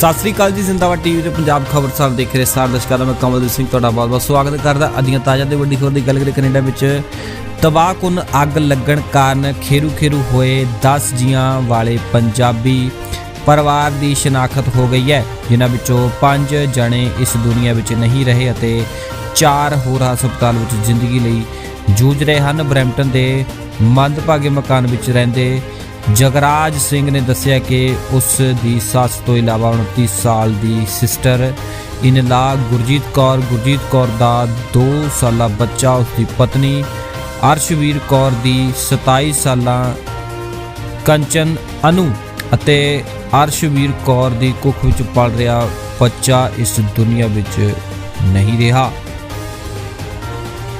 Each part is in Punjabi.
ਸਤਿ ਸ੍ਰੀ ਅਕਾਲ ਜੀ, ਜ਼ਿੰਦਾਬਾਦ ਟੀਵੀ ਤੇ ਪੰਜਾਬ ਖਬਰ ਸਾਹਿਬ ਦੇਖ ਰਹੇ ਸਾਰੇ ਦਰਸ਼ਕਾਂ ਦਾ, ਮੈਂ ਕਮਲਦੀਪ ਸਿੰਘ ਤੁਹਾਡਾ ਬਹੁਤ-ਬਹੁਤ ਸਵਾਗਤ ਕਰਦਾ। ਅਧੀਆਂ ਤਾਜ਼ਾ ਤੇ ਵੱਡੀ ਖਬਰ ਦੀ ਗੱਲ ਕਰੀਏ ਕੈਨੇਡਾ ਵਿੱਚ ਤਬਾਹਕੁਨ ਅੱਗ ਲੱਗਣ ਕਾਰਨ ਖੇਰੂ-ਖੇਰੂ ਹੋਏ 10 ਜੀਆਂ ਵਾਲੇ ਪੰਜਾਬੀ ਪਰਿਵਾਰ ਦੀ ਸ਼ਨਾਖਤ ਹੋ ਗਈ ਹੈ, ਜਿਨ੍ਹਾਂ ਵਿੱਚੋਂ 5 ਜਣੇ ਇਸ ਦੁਨੀਆ ਵਿੱਚ ਨਹੀਂ ਰਹੇ ਅਤੇ 4 ਹੋਰ ਹਸਪਤਾਲ ਵਿੱਚ ਜ਼ਿੰਦਗੀ ਲਈ ਜੂਝ ਰਹੇ ਹਨ। ਬਰੈਂਪਟਨ ਦੇ ਮੰਦਭਾਗੇ ਮਕਾਨ ਵਿੱਚ ਰਹਿੰਦੇ ਜਗਰਾਜ ਸਿੰਘ ਨੇ ਦੱਸਿਆ ਕਿ ਉਸ ਦੀ ਸੱਸ ਤੋਂ ਇਲਾਵਾ 29 ਸਾਲ ਦੀ sister in law Gurjit Kaur Gurjit Kaur ਦਾ 2 ਸਾਲਾ ਬੱਚਾ, ਉਸ ਦੀ ਪਤਨੀ ਅਰਸ਼ਵੀਰ ਕੌਰ ਦੀ 27 ਸਾਲਾਂ ਕੰਚਨ ਅਨੂ ਅਤੇ ਅਰਸ਼ਵੀਰ ਕੌਰ ਦੀ ਕੁੱਖ ਵਿੱਚ ਪਲ ਰਿਹਾ ਬੱਚਾ ਇਸ ਦੁਨੀਆ ਵਿੱਚ ਨਹੀਂ ਰਿਹਾ।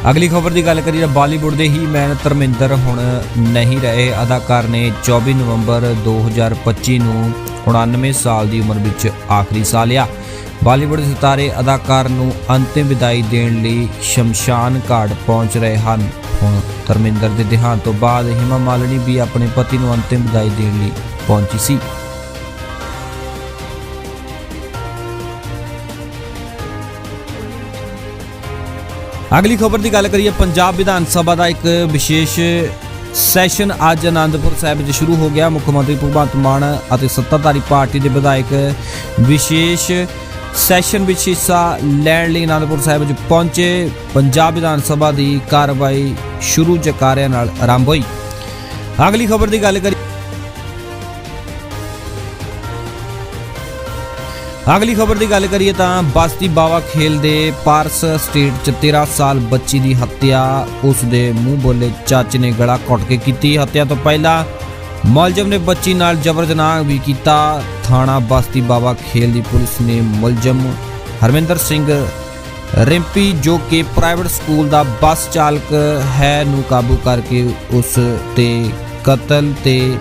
ਅਗਲੀ ਖਬਰ ਦੀ ਗੱਲ ਕਰੀਏ ਤਾਂ ਬਾਲੀਵੁੱਡ ਦੇ ਹੀ ਮੈਨ ਧਰਮਿੰਦਰ ਹੁਣ ਨਹੀਂ ਰਹੇ। ਅਦਾਕਾਰ ਨੇ 24 ਨਵੰਬਰ 2025 ਨੂੰ 99 ਸਾਲ ਦੀ ਉਮਰ ਵਿੱਚ ਆਖਰੀ ਸਾਹ ਲਿਆ। ਬਾਲੀਵੁੱਡ ਦੇ ਸਿਤਾਰੇ ਅਦਾਕਾਰ ਨੂੰ ਅੰਤਿਮ ਵਿਦਾਈ ਦੇਣ ਲਈ ਸ਼ਮਸ਼ਾਨ ਘਾਟ ਪਹੁੰਚ ਰਹੇ ਹਨ। ਹੁਣ ਧਰਮਿੰਦਰ ਦੇ ਦੇਹਾਂਤ ਤੋਂ ਬਾਅਦ ਹਿਮਾ ਮਾਲਣੀ ਵੀ ਆਪਣੇ ਪਤੀ ਨੂੰ ਅੰਤਿਮ ਵਿਦਾਈ ਦੇਣ ਲਈ ਪਹੁੰਚੀ ਸੀ। ਅਗਲੀ ਖਬਰ ਦੀ ਗੱਲ ਕਰੀਏ, ਪੰਜਾਬ ਵਿਧਾਨ ਸਭਾ ਦਾ ਇੱਕ ਵਿਸ਼ੇਸ਼ ਸੈਸ਼ਨ ਅੱਜ ਆਨੰਦਪੁਰ ਸਾਹਿਬ ਵਿੱਚ ਸ਼ੁਰੂ ਹੋ ਗਿਆ। ਮੁੱਖ ਮੰਤਰੀ ਭਗਵੰਤ ਮਾਨ ਅਤੇ ਸੱਤਾਧਾਰੀ ਪਾਰਟੀ ਦੇ ਵਿਧਾਇਕ ਵਿਸ਼ੇਸ਼ ਸੈਸ਼ਨ ਵਿੱਚ ਹਿੱਸਾ ਲੈਣ ਲਈ ਆਨੰਦਪੁਰ ਸਾਹਿਬ ਵਿੱਚ ਪਹੁੰਚੇ। ਪੰਜਾਬ ਵਿਧਾਨ ਸਭਾ ਦੀ ਕਾਰਵਾਈ ਸ਼ੁਰੂ ਜਕਾਰਿਆਂ ਨਾਲ ਆਰੰਭ ਹੋਈ। ਅਗਲੀ ਖਬਰ ਦੀ ਗੱਲ ਕਰੀਏ ਅਗਲੀ ਖਬਰ ਦੀ ਗੱਲ ਕਰੀਏ ਤਾਂ ਬਸਤੀ ਬਾਵਾ ਖੇਲ ਦੇ ਪਾਰਸ ਸਟੇਟ ਚ 13 ਸਾਲ ਬੱਚੀ ਦੀ ਹੱਤਿਆ, ਉਸ ਦੇ ਮੂੰਹ ਬੋਲੇ ਚਾਚੇ ਨੇ ਗਲਾ ਘੁੱਟ ਕੇ ਕੀਤੀ ਹੱਤਿਆ ਤੋਂ ਪਹਿਲਾਂ ਮੁਲਜ਼ਮ ਨੇ ਬੱਚੀ ਨਾਲ ਜਬਰ ਜਨਾਹ ਵੀ ਕੀਤਾ। ਥਾਣਾ ਬਸਤੀ ਬਾਵਾ ਖੇਲ ਦੀ ਪੁਲਿਸ ਨੇ ਮੁਲਜ਼ਮ ਹਰਮਿੰਦਰ ਸਿੰਘ ਰਿੰਪੀ, ਜੋ ਕਿ ਪ੍ਰਾਈਵੇਟ ਸਕੂਲ ਦਾ ਬੱਸ ਚਾਲਕ ਹੈ, ਨੂੰ ਕਾਬੂ ਕਰਕੇ ਉਸ ਤੇ ਕਤਲ ਤੇ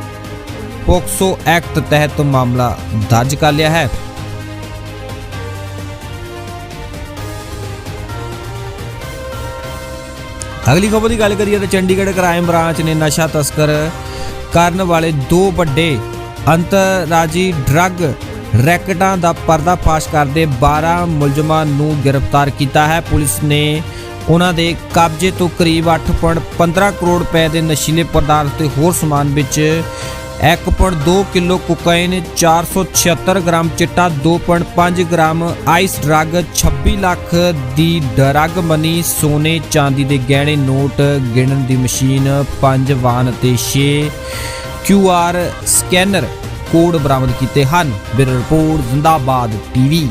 ਪੋਕਸੋ ਐਕਟ ਤਹਿਤ ਮਾਮਲਾ ਦਰਜ ਕਰ ਲਿਆ ਹੈ। ਅਗਲੀ ਖਬਰ ਦੀ ਗੱਲ ਕਰੀਏ ਤਾਂ ਚੰਡੀਗੜ੍ਹ ਕ੍ਰਾਈਮ ਬ੍ਰਾਂਚ ਨੇ ਨਸ਼ਾ ਤਸਕਰ ਕਰਨ ਵਾਲੇ ਦੋ ਵੱਡੇ ਅੰਤਰਰਾਜੀ ਡਰੱਗ ਰੈਕਟਾਂ ਦਾ ਪਰਦਾਫਾਸ਼ ਕਰਦੇ 12 ਮੁਲਜ਼ਮਾਂ ਨੂੰ ਗ੍ਰਿਫਤਾਰ ਕੀਤਾ ਹੈ। ਪੁਲਿਸ ਨੇ ਉਹਨਾਂ ਦੇ ਕਬਜ਼ੇ ਤੋਂ ਕਰੀਬ 8.15 ਕਰੋੜ ਰੁਪਏ ਦੇ ਨਸ਼ੀਲੇ ਪਦਾਰਥ ਤੇ ਹੋਰ ਸਮਾਨ ਵਿੱਚ 1.2 ਕਿਲੋ ਕੋਕਾਈਨ 476 ਗ੍ਰਾਮ ਚਿੱਟਾ 2.5 ਗ੍ਰਾਮ ਆਈਸ ਡਰੱਗ 26 ਲੱਖ ਦੀ ਡਰੱਗ ਮਨੀ, ਸੋਨੇ ਚਾਂਦੀ ਦੇ ਗਹਿਣੇ, ਨੋਟ ਗਿਣਨ ਦੀ ਮਸ਼ੀਨ 5 ਵਾਹਨ ਅਤੇ 6 QR ਸਕੈਨਰ ਕੋਡ ਬਰਾਮਦ ਕੀਤੇ ਹਨ। ਬਿਰ ਰਿਪੋਰਟ, ਜ਼ਿੰਦਾਬਾਦ ਟੀਵੀ।